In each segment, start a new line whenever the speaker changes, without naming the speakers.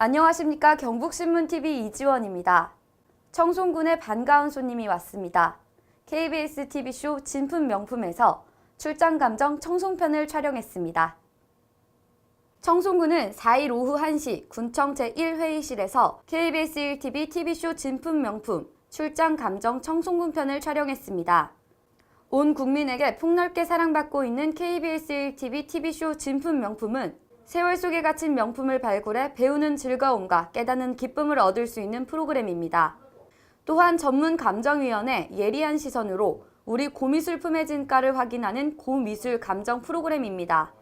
안녕하십니까 경북신문TV 이지원입니다. 청송군에 반가운 손님이 왔습니다. KBS TV쇼 진품 명품에서 출장 감정 청송편을 촬영했습니다. 청송군은 4일 오후 1시 군청 제1회의실에서 KBS 1TV TV쇼 진품 명품 출장 감정 청송군 편을 촬영했습니다. 온 국민에게 폭넓게 사랑받고 있는 KBS 1TV TV쇼 진품 명품은 세월 속에 갇힌 명품을 발굴해 배우는 즐거움과 깨닫는 기쁨을 얻을 수 있는 프로그램입니다. 또한 전문 감정위원회 예리한 시선으로 우리 고미술 품의 진가를 확인하는 고미술 감정 프로그램입니다.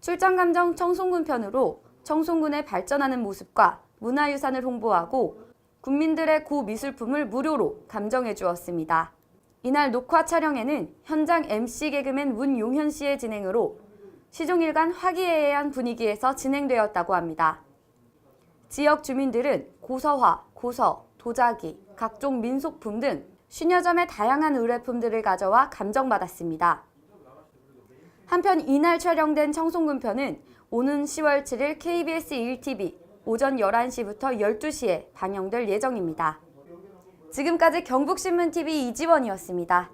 출장 감정 청송군 편으로 청송군의 발전하는 모습과 문화유산을 홍보하고 국민들의 고미술품을 무료로 감정해 주었습니다. 이날 녹화 촬영에는 현장 MC 개그맨 문용현 씨의 진행으로 시종일관 화기애애한 분위기에서 진행되었다고 합니다. 지역 주민들은 고서화, 고서, 도자기, 각종 민속품 등 10여 점의 다양한 의뢰품들을 가져와 감정받았습니다. 한편 이날 촬영된 청송군 편은 오는 10월 7일 KBS 1TV 오전 11시부터 12시에 방영될 예정입니다. 지금까지 경북신문TV 이지원이었습니다.